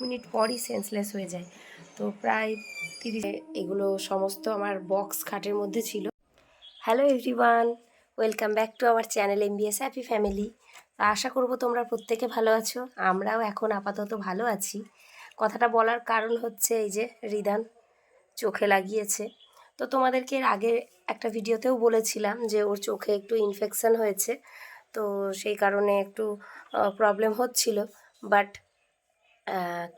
Minute পরই senseless হয়ে যায়। তো প্রায় তিরিশ এগুলো সমস্ত আমার বক্স খাটের মধ্যে ছিল। Hello everyone welcome back to our channel MBS happy family আশা করব তোমরা প্রত্যেকে ভালো আছো, আমরাও এখন আপাতত ভালো আছি। কথাটা বলার কারণ হচ্ছে এই যে রিদান চোখে লাগিয়েছে। তো তোমাদেরকে এর আগে একটা ভিডিওতেও বলেছিলাম যে ওর চোখে একটু ইনফেকশান হয়েছে। তো সেই কারণে একটু প্রবলেম হচ্ছিল। বাট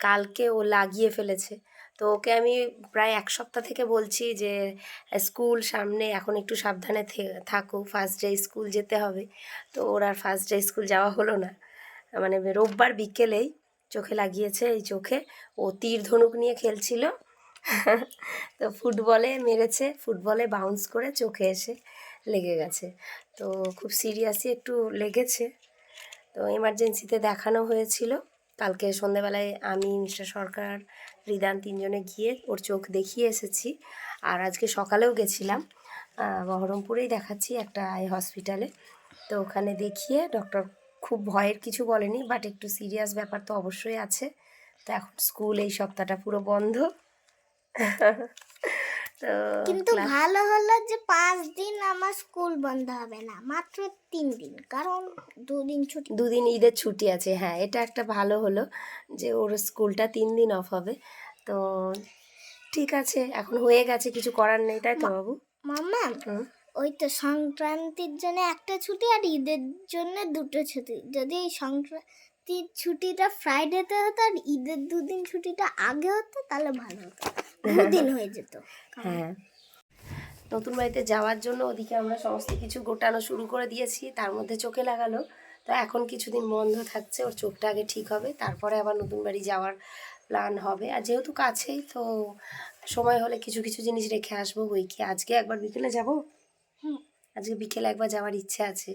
কালকে ও লাগিয়ে ফেলেছে। তো ওকে আমি প্রায় এক সপ্তাহ থেকে বলছি যে, স্কুল সামনে এখন একটু সাবধানে থাকো ফার্স্ট ডে স্কুল যেতে হবে। তো ওর আর ফার্স্ট ডে স্কুল যাওয়া হলো না। মানে রোববার বিকেলেই চোখে লাগিয়েছে এই চোখে। ও তীর ধনুক নিয়ে খেলছিল। তো ফুটবলে মেরেছে, ফুটবলে বাউন্স করে চোখে এসে লেগে গেছে। তো খুব সিরিয়াসই একটু লেগেছে। তো এমার্জেন্সিতে দেখানো হয়েছিল। কালকে সন্ধেবেলায় আমি মিস্টার সরকার, রিদান তিনজনে গিয়ে ওর চোখ দেখিয়ে এসেছি। আর আজকে সকালেও গেছিলাম বহরমপুরেই দেখাচ্ছি একটা আই হসপিটালে। তো ওখানে দেখিয়ে ডক্টর খুব ভয়ের কিছু বলেনি বাট একটু সিরিয়াস ব্যাপার তো অবশ্যই আছে। তো এখন স্কুল এই সপ্তাহটা পুরো বন্ধ। তো কিন্তু ভালো হলো যে পাঁচ দিন আমার স্কুল বন্ধ হবে না মাত্র তিন দিন কারণ দুদিন ছুটি। দুদিন ঈদের ছুটি আছে হ্যাঁ এটা একটা ভালো হলো যে ওর স্কুলটা তিন দিন অফ হবে। তো ঠিক আছে এখন হয়ে গেছে কিছু করার নেই তাই তো বাবু? মামা হুম। ওই তো সংক্রান্তির জন্য একটা ছুটি আর ঈদের জন্য দুটো ছুটি। যদি এই সংক্রান্তির ছুটিটা ফ্রাইডেতে হতো আর ঈদের দুদিন ছুটিটা আগে হতো তাহলে ভালো হতো। দুদিন হয়ে যেত হ্যাঁ। নতুন বাড়িতে যাওয়ার জন্য ওদিকে আমরা সমস্ত কিছু গোটানো শুরু করে দিয়েছি তার মধ্যে চোখে লাগালো। তো এখন কিছুদিন বন্ধ থাকছে ওর চোখটা আগে ঠিক হবে তারপরে আবার নতুন বাড়ি যাওয়ার প্ল্যান হবে। আর যেহেতু কাছেই তো সময় হলে কিছু কিছু জিনিস রেখে আসব বই কি। আজকে একবার বিকেলে যাব? আজকে বিকেলে একবার যাওয়ার ইচ্ছে আছে।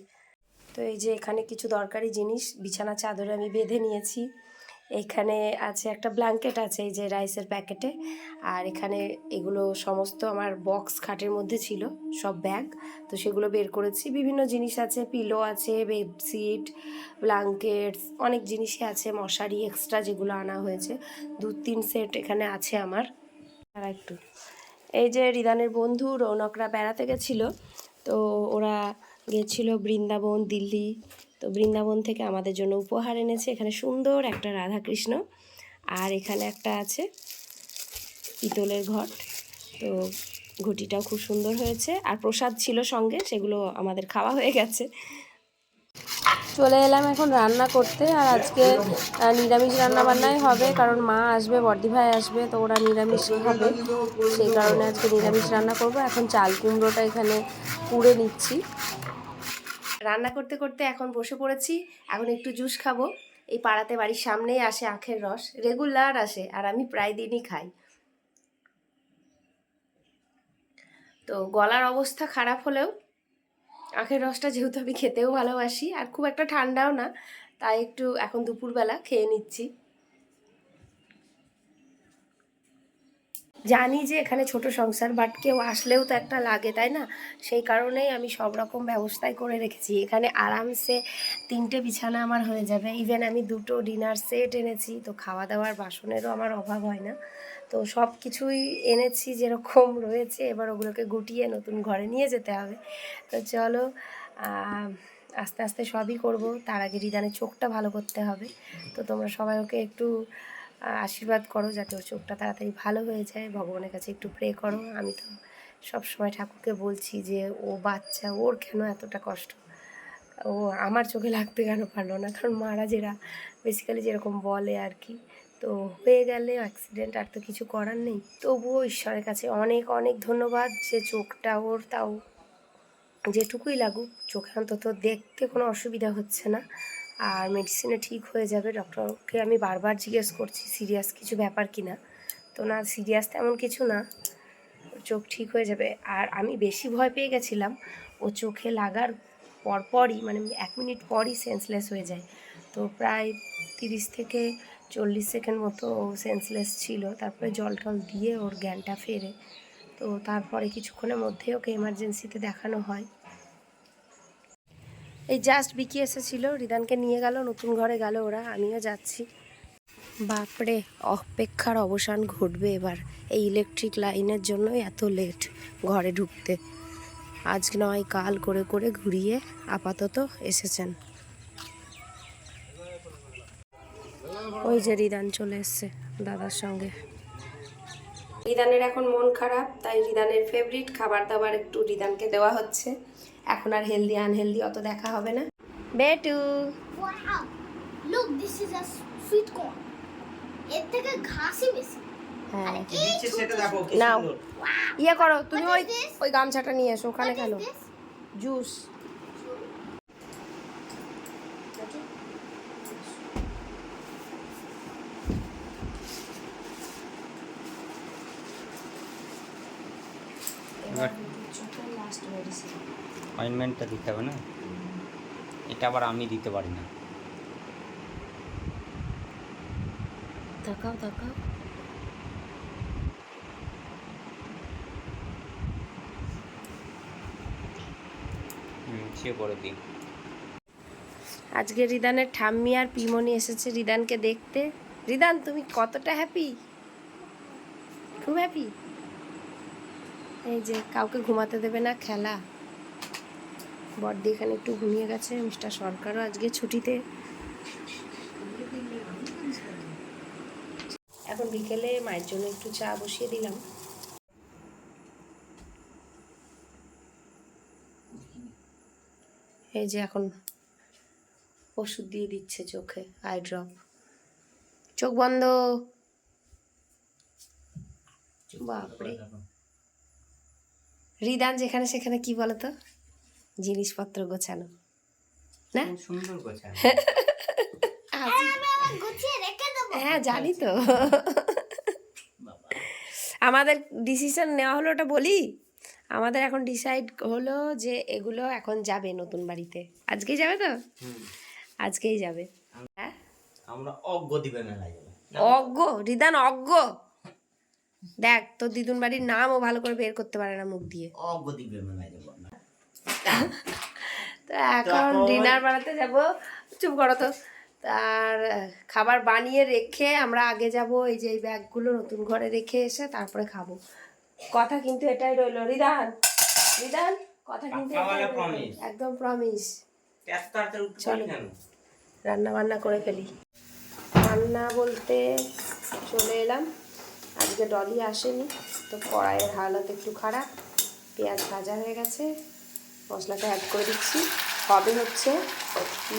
তো এই যে এখানে কিছু দরকারি জিনিস বিছানা চাদরে আমি বেঁধে নিয়েছি। এখানে আছে একটা ব্ল্যাঙ্কেট আছে, এই যে রাইসের প্যাকেটে আর এখানে এগুলো সমস্ত আমার বক্স খাটের মধ্যে ছিল, সব ব্যাগ তো সেগুলো বের করেছি। বিভিন্ন জিনিস আছে পিলো আছে বেডশিট ব্ল্যাঙ্কেটস অনেক জিনিসই আছে, মশারি এক্সট্রা যেগুলো আনা হয়েছে। দু তিন সেট এখানে আছে আমার। আর একটু। এই যে রিদানের বন্ধু রৌনকরা বেড়াতে গেছিল, তো ওরা গেছিল বৃন্দাবন, দিল্লি। তো বৃন্দাবন থেকে আমাদের জন্য উপহার এনেছে। এখানে সুন্দর একটা রাধাকৃষ্ণ আর এখানে একটা আছে পিতলের ঘট। তো ঘটিটাও খুব সুন্দর হয়েছে। আর প্রসাদ ছিল সঙ্গে, সেগুলো আমাদের খাওয়া হয়ে গেছে। চলে এলাম এখন রান্না করতে। আর আজকে নিরামিষ রান্না বান্নাই হবে, কারণ মা আসবে, বর্দি ভাই আসবে, তো ওরা নিরামিষ হবে সেই কারণে আজকে নিরামিষ রান্না করব। এখন চাল কুমড়োটা এখানে পুড়ে নিচ্ছি। রান্না করতে করতে এখন বসে পড়েছি। এখন একটু জুস খাব। এই পাড়াতে বাড়ির সামনেই আসে আখের রস। রেগুলার আসে আর আমি প্রায় দিনই খাই। তো গলার অবস্থা খারাপ হলেও আখের রসটা যেহেতু আমি খেতেও ভালোবাসি আর খুব একটা ঠান্ডাও না, তাই একটু এখন দুপুরবেলা খেয়ে নিচ্ছি। জানি যে এখানে ছোট সংসার বাট কেউ আসলেও তো একটা লাগে, তাই না? সেই কারণেই আমি সব রকম ব্যবস্থাই করে রেখেছি। এখানে আরামসে তিনটে বিছানা আমার হয়ে যাবে। ইভেন আমি দুটো ডিনার সেট এনেছি, তো খাওয়া দাওয়ার বাসনেরও আমার অভাব হয় না। তো সব কিছুই এনেছি যেরকম রয়েছে, এবার ওগুলোকে গুটিয়ে নতুন ঘরে নিয়ে যেতে হবে। তো চলো আস্তে আস্তে সবই করব। তার আগে রিদানের চোখটা ভালো করতে হবে। তো তোমরা সবাই ওকে একটু আশীর্বাদ করো যাতে ওর চোখটা তাড়াতাড়ি ভালো হয়ে যায়। ভগবানের কাছে একটু প্রে করো। আমি তো সব সময় ঠাকুরকে বলছি যে, ও বাচ্চা, ওর কেন এতটা কষ্ট? ও আমার চোখে লাগতে কেন পারল না? কারণ মারা যেরা বেসিক্যালি যেরকম বলে আর কি। তো হয়ে গেলে অ্যাক্সিডেন্ট আর তো কিছু করার নেই। তবুও ঈশ্বরের কাছে অনেক অনেক ধন্যবাদ যে চোখটা ওর তাও যেটুকুই লাগুক। চোখে অন্তত দেখতে কোনো অসুবিধা হচ্ছে না। আর মেডিসিনে ঠিক হয়ে যাবে ডক্টরকে আমি বারবার জিজ্ঞেস করছি সিরিয়াস কিছু ব্যাপার কি না তো না সিরিয়াস তেমন কিছু না, চোখ ঠিক হয়ে যাবে। আর আমি বেশি ভয় পেয়ে গেছিলাম, ও চোখে লাগার পরপরই মানে এক মিনিট পরই সেন্সলেস হয়ে যায়। তো প্রায় তিরিশ থেকে চল্লিশ সেকেন্ড মতো ও সেন্সলেস ছিল, তারপরে জল টল দিয়ে ওর জ্ঞানটা ফেরে। তো তারপরে কিছুক্ষণের মধ্যে ওকে এমার্জেন্সিতে দেখানো হয়। এই জাস্ট বিকি এসেছিল, রিদানকে নিয়ে গেল, নতুন ঘরে গেল ওরা, আমিও যাচ্ছি। বাপরে, অপেক্ষার অবসান ঘটবে এবার, এই ইলেকট্রিক লাইনের জন্যই এত লেট ঘরে ঢুকতে। আজ নয়, কাল করে করে ঘুরিয়ে আপাতত এসেছেন। ওই যে রিদান চলে এসছে, দাদার সঙ্গে। রিদানের এখন মন খারাপ তাই রিদানের ফেভারিট খাবার দাবার একটু রিদানকে দেওয়া হচ্ছে। এখন আর হেলদি আনহেলদি অত দেখা হবে না। বেটু! Look, this is a sweet corn. এর থেকে ঘাসই বেশি। হ্যাঁ কি নাও। ইয়ে করো তুমি ওই ওই গামছাটা নিয়ে এসো ওখানে What is অয়েনমেন্টটা দিতে হবে না? এটা আবার আমি দিতে পারি না। তাকাও তাকাও। সে আজকে রিদানের ঠাম্মি আর পিমনি এসেছে রিদানকে দেখতে। রিদান তুমি কতটা হ্যাপি খুব হ্যাপি এই যে কাউকে ঘুমাতে দেবে না খেলা। বড়দি এখানে একটু ঘুমিয়ে গেছে মিস্টার সরকারও আজকে ছুটিতে। এখন বিকেলে মায়ের জন্য একটু চা বসিয়ে দিলাম। এই যে এখন ওষুধ দিয়ে দিচ্ছে চোখে আই ড্রপ চোখ বন্ধ। বাপরে। রিদান যেখানে সেখানে কি বলতো? জিনিসপত্র গোছানো। না? সুন্দর গোছানো। হাসি। আমি আবার গুছিয়ে রেখে দেবো। হ্যাঁ জানি তো। আমাদের ডিসিশন নেওয়া হলো ওটা বলি? আমাদের এখন ডিসাইড হলো যে এগুলো এখন যাবে নতুন বাড়িতে। আজকেই যাবে তো? আজকেই যাবে। হ্যাঁ আমরা অজ্ঞ দিবে মেলায় অজ্ঞ? রিদান অজ্ঞ? দেখ তোর দিদুন বাড়ির নামও ভালো করে বের করতে পারে না মুখ দিয়ে। তো এখন ডিনার বানাতে যাব। চুপ করো তো। আর খাবার বানিয়ে রেখে আমরা আগে যাব এই যে এই ব্যাগগুলো নতুন ঘরে রেখে এসে তারপরে খাব। কথা কিন্তু এটাই রইল। রিদান রিদান কথা কিন্তু। একদম প্রমিস এত চলো। রান্না বান্না করে ফেলি। রান্না বলতে চলে এলাম। আজকে ডলি আসেনি, তো কড়াইয়ের হালত একটু খারাপ। পেঁয়াজ ভাজা হয়ে গেছে, মশলাটা অ্যাড করে দিচ্ছি। হবে হচ্ছে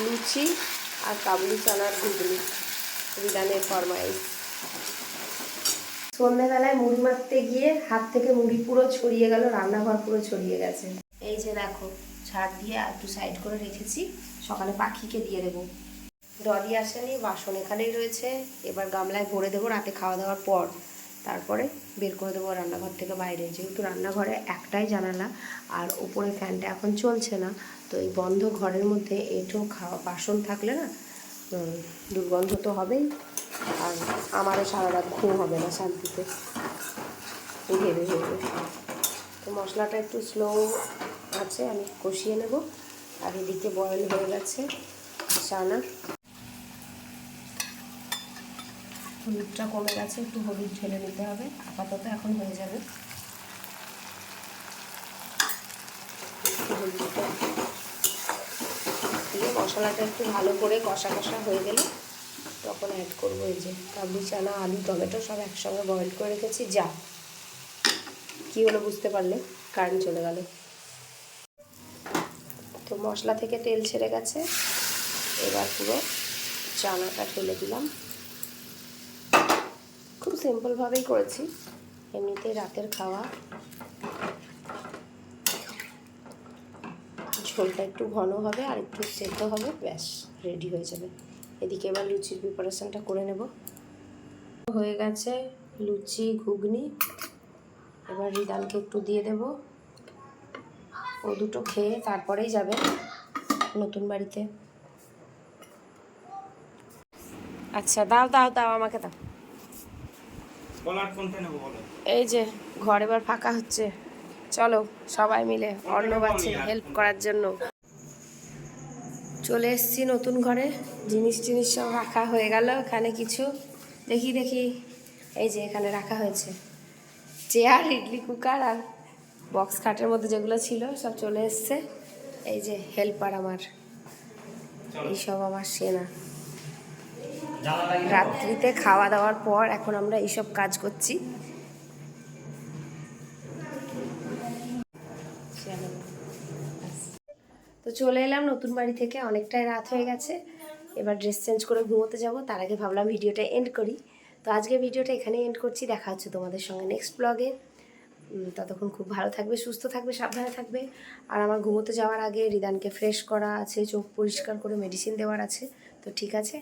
লুচি আর কাবুলি চানার ঘুগনি রিদানের ফরমাইশ। সন্ধ্যেবেলায় মুড়ি মারতে গিয়ে হাত থেকে মুড়ি পুরো ছড়িয়ে গেল, রান্নাঘর পুরো ছড়িয়ে গেছে। এই যে দেখো ছাড় দিয়ে একটু সাইড করে রেখেছি, সকালে পাখিকে দিয়ে দেবো। ডলি আসেনি, বাসন এখানেই রয়েছে, এবার গামলায় ভরে দেবো রাতে খাওয়া দাওয়ার পর। তারপরে বের করে দেবো রান্নাঘর থেকে বাইরে। যেহেতু রান্নাঘরে একটাই জানালা, আর উপরে ফ্যানটা এখন চলছে না, তো এই বন্ধ ঘরের মধ্যে এঁটো খাওয়া, বাসন থাকলে না দুর্গন্ধ তো হবেই, আর আমারও সারা রাত ঘুম হবে না শান্তিতে। ভেবে ভেবে তো মশলাটা একটু স্লো আছে, আমি কষিয়ে নেব, আর এদিকে বয়েল হয়ে গেছে, চানা। হলুদটা কমে গেছে, একটু হলুদ ঢেলে নিতে হবে, আপাতত এখন হয়ে যাবে। দিয়ে মশলাটা একটু ভালো করে কষা কষা হয়ে গেলে তখন অ্যাড করব এই যে কাবলি চানা, আলু, টমেটো সব একসঙ্গে বয়েল করে রেখেছি, যা। কি হলো বুঝতে পারলে? কারেন্ট চলে গেল। তো মশলা থেকে তেল ছেড়ে গেছে। এবার পুরো চানাটা ঢেলে দিলাম। খুব সিম্পলভাবেই করেছি। এমনিতেই রাতের খাওয়া। ঝোলটা একটু ঘন হবে আর একটু সেদ্ধ হবে, ব্যাস রেডি হয়ে যাবে। এদিকে এবার লুচির প্রিপারেশনটা করে নেব। হয়ে গেছে লুচি, ঘুগনি। এবার রিদানকে একটু দিয়ে দেব। ও দুটো খেয়ে তারপরেই যাবে নতুন বাড়িতে। আচ্ছা দাও দাও দাও, আমাকে দাও বলার কোনটা নেব বলো এই যে ঘর এবার ফাঁকা হচ্ছে। চলো সবাই মিলে অন্য আছে হেল্প করার জন্য। চলে এসেছি নতুন ঘরে। জিনিস টিনিস সব রাখা হয়ে গেল এখানে কিছু। দেখি দেখি। এই যে এখানে রাখা হয়েছে। চেয়ার ইডলি কুকার আর বক্স খাটের মধ্যে যেগুলো ছিল সব চলে এসছে। এই যে হেল্পার আমার। এইসব আমার সেনা। রাত্রিতে খাওয়া দাওয়ার পর এখন আমরা এইসব কাজ করছি। তো চলে এলাম নতুন বাড়ি থেকে, অনেকটাই রাত হয়ে গেছে। এবার ড্রেস চেঞ্জ করে ঘুমোতে যাব, তার আগে ভাবলাম ভিডিওটা এন্ড করি। তো আজকে ভিডিওটা এখানে এন্ড করছি, দেখা হচ্ছে তোমাদের সঙ্গে নেক্সট ব্লগে ততক্ষণ খুব ভালো থাকবে, সুস্থ থাকবে, সাবধানে থাকবে। আর আমার ঘুমোতে যাওয়ার আগে রিদানকে ফ্রেশ করা আছে, চোখ পরিষ্কার করে মেডিসিন দেওয়ার আছে। তো ঠিক আছে।